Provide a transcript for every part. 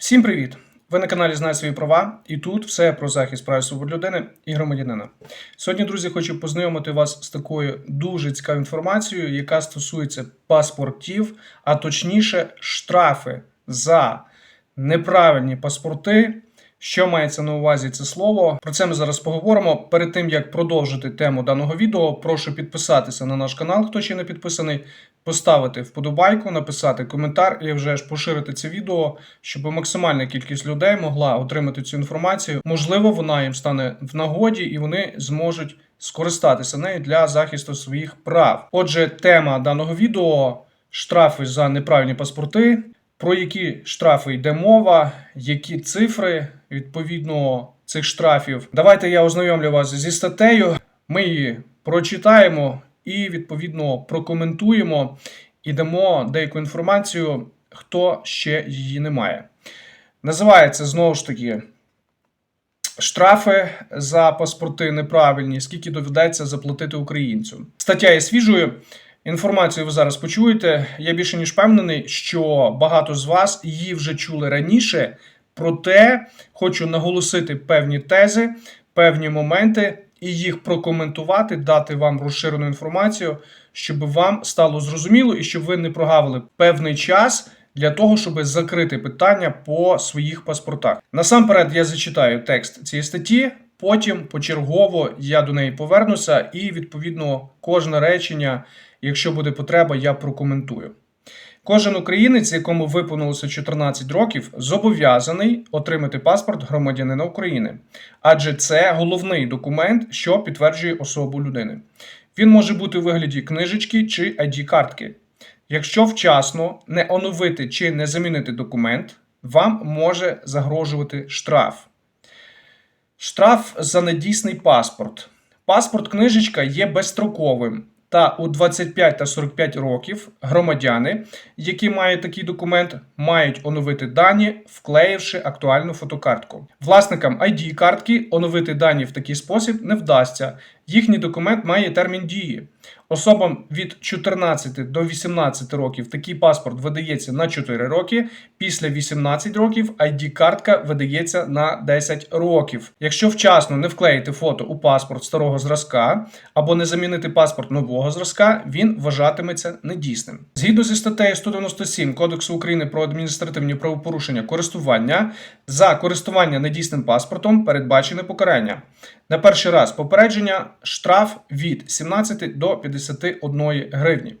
Всім привіт! Ви на каналі Знай свої права, і тут все про захист прав і свобод людини і громадянина. Сьогодні, друзі, хочу познайомити вас з такою дуже цікавою інформацією, яка стосується паспортів, а точніше, штрафи за неправильні паспорти. Що мається на увазі це слово? Про це ми зараз поговоримо. Перед тим як продовжити тему даного відео, прошу підписатися на наш канал, хто ще не підписаний, поставити вподобайку, написати коментар і вже ж поширити це відео, щоб максимальна кількість людей могла отримати цю інформацію. Можливо, вона їм стане в нагоді і вони зможуть скористатися нею для захисту своїх прав. Отже, тема даного відео штрафи за неправильні паспорти. Про які штрафи йде мова, які цифри відповідно цих штрафів. Давайте я ознайомлю вас зі статтею. Ми її прочитаємо і відповідно прокоментуємо і дамо деяку інформацію, хто ще її не має. Називається знову ж таки штрафи за паспорти неправильні, скільки доведеться заплатити українцю. Стаття є свіжою. Інформацію ви зараз почуєте. Я більше ніж впевнений, що багато з вас її вже чули раніше. Проте хочу наголосити певні тези, певні моменти і їх прокоментувати, дати вам розширену інформацію, щоб вам стало зрозуміло і щоб ви не прогавили певний час для того, щоб закрити питання по своїх паспортах. Насамперед, я зачитаю текст цієї статті. Потім почергово я до неї повернуся, і відповідно кожне речення, якщо буде потреба, я прокоментую. Кожен українець, якому виповнилося 14 років, зобов'язаний отримати паспорт громадянина України, адже це головний документ, що підтверджує особу людини. Він може бути у вигляді книжечки чи id картки Якщо вчасно не оновити чи не замінити документ, вам може загрожувати штраф. Штраф за недійсний паспорт. Паспорт книжечка є безстроковим. Та у 25 та 45 років громадяни, які мають такий документ, мають оновити дані, вклеївши актуальну фотокартку. Власникам id картки оновити дані в такий спосіб не вдасться. Їхній документ має термін дії. Особам від 14 до 18 років такий паспорт видається на 4 роки. Після 18 років id картка видається на 10 років. Якщо вчасно не вклеїти фото у паспорт старого зразка або не замінити паспорт нового зразка, він вважатиметься недійсним. Згідно зі статтею 197 Кодексу України про адміністративні правопорушення користування за користування недійсним паспортом передбачене покарання. На перший раз попередження штраф від 17 до 51 гривні.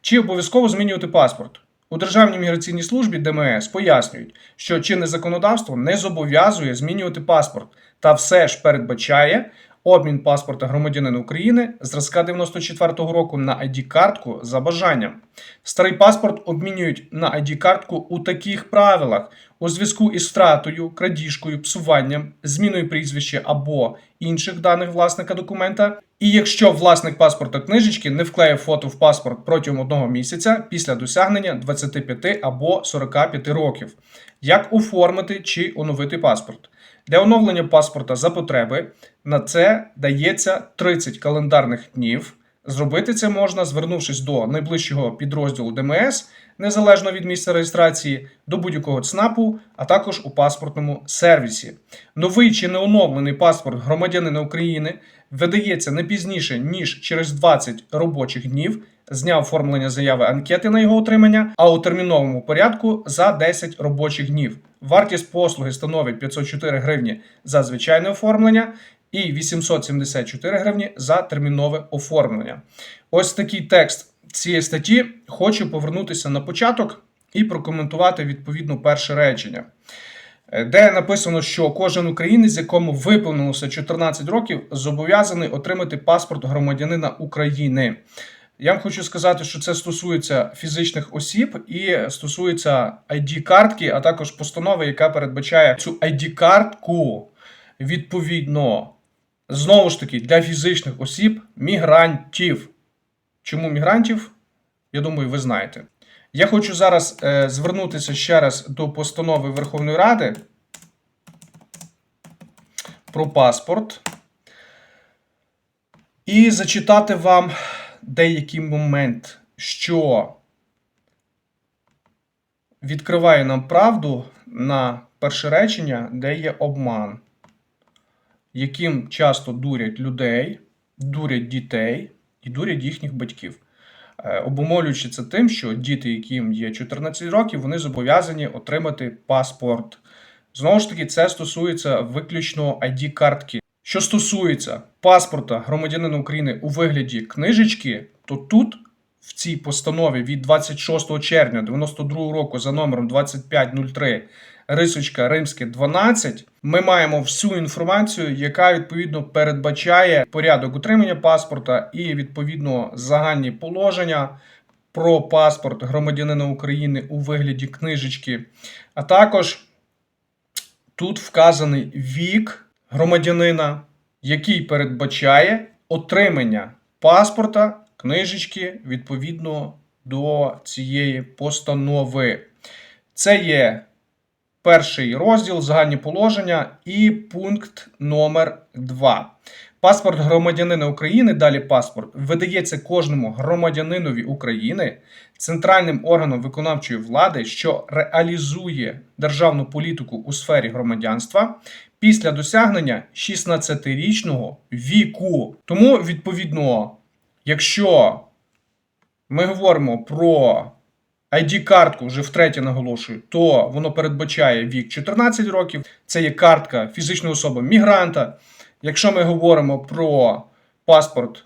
Чи обов'язково змінювати паспорт? У Державній міграційній службі ДМС пояснюють, що чинне законодавство не зобов'язує змінювати паспорт, та все ж передбачає обмін паспорта громадянина України зразка 94-го року на id картку за бажанням. Старий паспорт обмінюють на id картку у таких правилах у зв'язку із втратою, крадіжкою, псуванням, зміною прізвища або інших даних власника документа. І якщо власник паспорта книжечки не вклеїв фото в паспорт протягом одного місяця після досягнення 25 або 45 років, як оформити чи оновити паспорт. Для оновлення паспорта за потреби на це дається 30 календарних днів. Зробити це можна, звернувшись до найближчого підрозділу ДМС, незалежно від місця реєстрації, до будь-якого ЦНАПу, а також у паспортному сервісі. Новий чи неоновлений паспорт громадянина України видається не пізніше ніж через 20 робочих днів з дня оформлення заяви анкети на його отримання, а у терміновому порядку за 10 робочих днів. Вартість послуги становить 504 гривні за звичайне оформлення і 874 гривні за термінове оформлення. Ось такий текст цієї статті. Хочу повернутися на початок і прокоментувати відповідно перше речення. Е, Де написано, що кожен українець, якому виповнилося 14 років, зобов'язаний отримати паспорт громадянина України. Я вам хочу сказати, що це стосується фізичних осіб і стосується id картки а також постанови, яка передбачає цю id картку відповідно знову ж таки для фізичних осіб мігрантів. Чому мігрантів? Я думаю, ви знаєте. Я хочу зараз е, звернутися ще раз до постанови Верховної Ради про паспорт і зачитати вам деякий момент, що відкриває нам правду на перше речення, де є обман, яким часто дурять людей, дурять дітей і дурять їхніх батьків. Е, Обумовлюючи це тим, що діти, яким є 14 років, вони зобов'язані отримати паспорт. Знову ж таки, це стосується виключно ID-картки. Що стосується паспорта громадянина України у вигляді книжечки, то тут в цій постанові від 26 червня 92 року за номером 2503 рисочка римське 12 ми маємо всю інформацію, яка відповідно передбачає порядок утримання паспорта і відповідно загальні положення про паспорт громадянина України у вигляді книжечки, а також тут вказаний вік громадянина, який передбачає отримання паспорта, книжечки відповідно до цієї постанови. Це є перший розділ, загальні положення і пункт номер 2. Паспорт громадянина України, далі паспорт, видається кожному громадянинові України центральним органом виконавчої влади, що реалізує державну політику у сфері громадянства після досягнення 16-річного віку. Тому, відповідно, якщо ми говоримо про ID-картку, вже втретє наголошую, то воно передбачає вік 14 років. Це є картка фізичної особи мігранта. Якщо ми говоримо про паспорт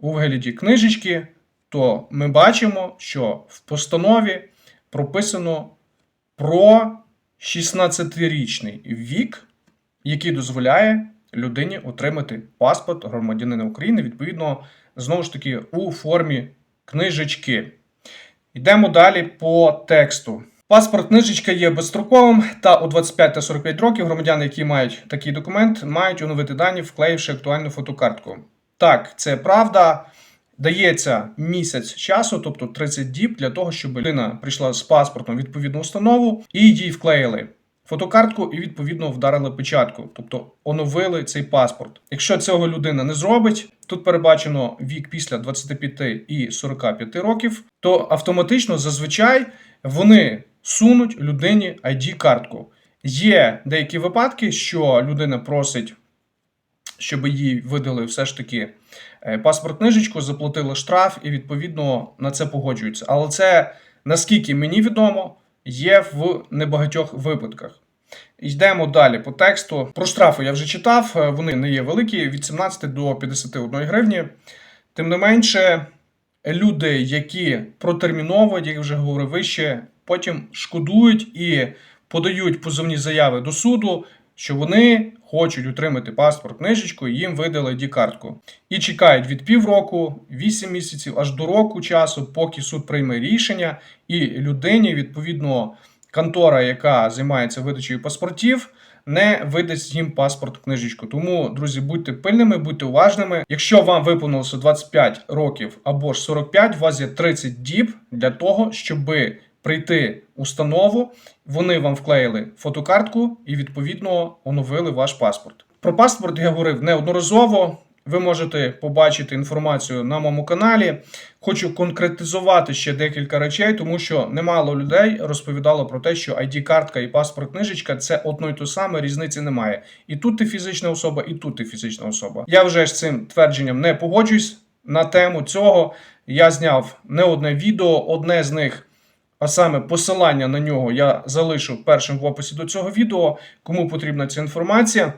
у вигляді книжечки, то ми бачимо, що в постанові прописано про 16-річний вік, який дозволяє людині отримати паспорт громадянина України, відповідно, знову ж таки, у формі книжечки. Йдемо далі по тексту. Паспорт книжечка є безстроковим, та у 25 та 45 років громадяни, які мають такий документ, мають оновити дані, вклеївши актуальну фотокартку. Так, це правда. Дається місяць часу, тобто 30 діб, для того, щоб людина прийшла з паспортом відповідну установу і їй вклеїли фотокартку і відповідно вдарили печатку, тобто оновили цей паспорт. Якщо цього людина не зробить, тут передбачено вік після 25 і 45 років, то автоматично зазвичай вони сунуть людині ID-картку. Є деякі випадки, що людина просить, щоб їй видали все ж таки е, паспорт книжечку, заплатили штраф і відповідно на це погоджуються. Але це, наскільки мені відомо, є в небагатьох випадках. Йдемо далі по тексту. Про штрафи я вже читав, е, вони не є великі від 17 до 51 гривні. Тим не менше, люди, які протерміновують, як вже говорив вище, потім шкодують і подають позовні заяви до суду, що вони хочуть отримати паспорт книжечку, їм видали ді-картку. І чекають від півроку, 8 місяців аж до року часу, поки суд прийме рішення, і людині, відповідно, контора, яка займається видачею паспортів, не видасть їм паспорт книжечку. Тому, друзі, будьте пильними, будьте уважними. Якщо вам виповнилося 25 років або ж 45, у вас є 30 діб для того, щоб прийти установу, вони вам вклеїли фотокартку і відповідно оновили ваш паспорт. Про паспорт я говорив неодноразово. Ви можете побачити інформацію на моєму каналі. Хочу конкретизувати ще декілька речей, тому що немало людей розповідало про те, що ID-картка і паспорт книжечка це одно й те саме, різниці немає. І тут ти фізична особа, і тут ти фізична особа. Я вже з цим твердженням не погоджуюсь на тему цього. Я зняв не одне відео, одне з них. А саме посилання на нього я залишу першим в описі до цього відео. Кому потрібна ця інформація,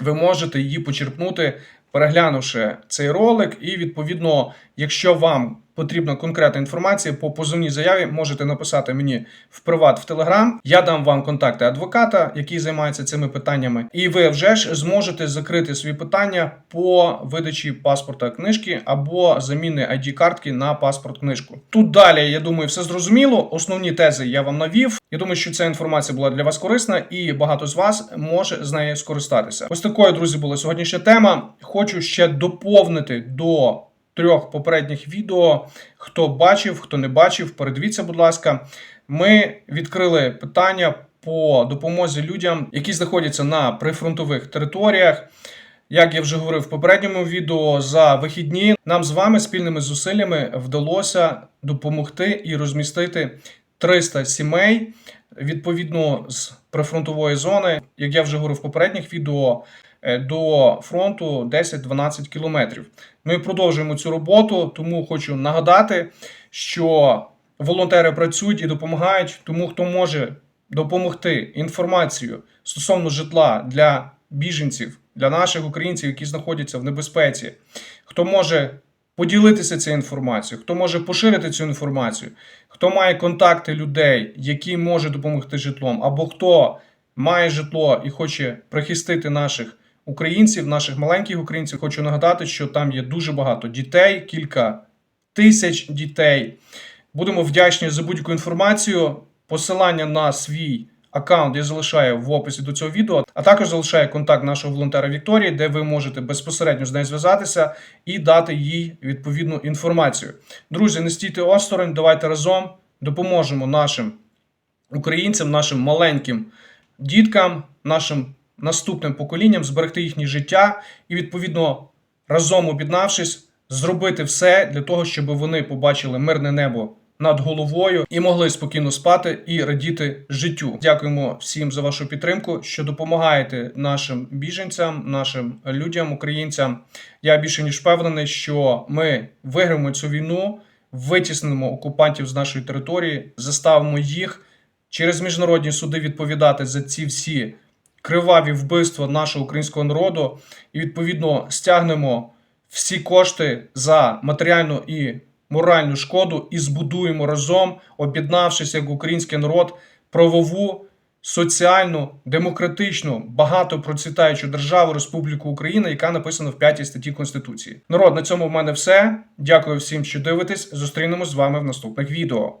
ви можете її почерпнути, переглянувши цей ролик. І, відповідно, якщо вам потрібна конкретна інформація по позовній заяві, можете написати мені в приват в Телеграм. Я дам вам контакти адвоката, який займається цими питаннями, і ви вже ж зможете закрити свої питання по видачі паспорта книжки або заміни ID-картки на паспорт книжку. Тут далі, я думаю, все зрозуміло. Основні тези я вам навів. Я думаю, що ця інформація була для вас корисна, і багато з вас може з нею скористатися. Ось такою, друзі, була сьогоднішня тема. Хочу ще доповнити до трьох попередніх відео. Хто бачив, хто не бачив, передивіться, будь ласка. Ми відкрили питання по допомозі людям, які знаходяться на прифронтових територіях. Як я вже говорив в попередньому відео, за вихідні нам з вами спільними зусиллями вдалося допомогти і розмістити 300 сімей відповідно з прифронтової зони, як я вже говорив в попередніх відео, до фронту 10-12 кілометрів. Ми продовжуємо цю роботу, тому хочу нагадати, що волонтери працюють і допомагають тому, хто може допомогти інформацією стосовно житла для біженців, для наших українців, які знаходяться в небезпеці, хто може поділитися цією інформацією, хто може поширити цю інформацію, хто має контакти людей, які можуть допомогти житлом, або хто має житло і хоче прихистити наших українців, наших маленьких українців. Хочу нагадати, що там є дуже багато дітей, кілька тисяч дітей. Будемо вдячні за будь-яку інформацію. Посилання на свій аккаунт я залишаю в описі до цього відео, а також залишаю контакт нашого волонтера Вікторії, де ви можете безпосередньо з нею зв'язатися і дати їй відповідну інформацію. Друзі, не стійте осторонь, давайте разом допоможемо нашим українцям, нашим маленьким діткам, нашим наступним поколінням зберегти їхнє життя і, відповідно, разом об'єднавшись, зробити все для того, щоб вони побачили мирне небо над головою і могли спокійно спати і радіти життю. Дякуємо всім за вашу підтримку, що допомагаєте нашим біженцям, нашим людям, українцям. Я більше ніж впевнений, що ми виграємо цю війну, витіснимо окупантів з нашої території, заставимо їх через міжнародні суди відповідати за ці всі криваві вбивства нашого українського народу, і відповідно стягнемо всі кошти за матеріальну і моральну шкоду і збудуємо разом, об'єднавшись як український народ, правову, соціальну, демократичну, багато процвітаючу державу Республіку Україна, яка написана в п'ятій статті Конституції. Народ, на цьому в мене все. Дякую всім, що дивитесь. Зустрінемось з вами в наступних відео.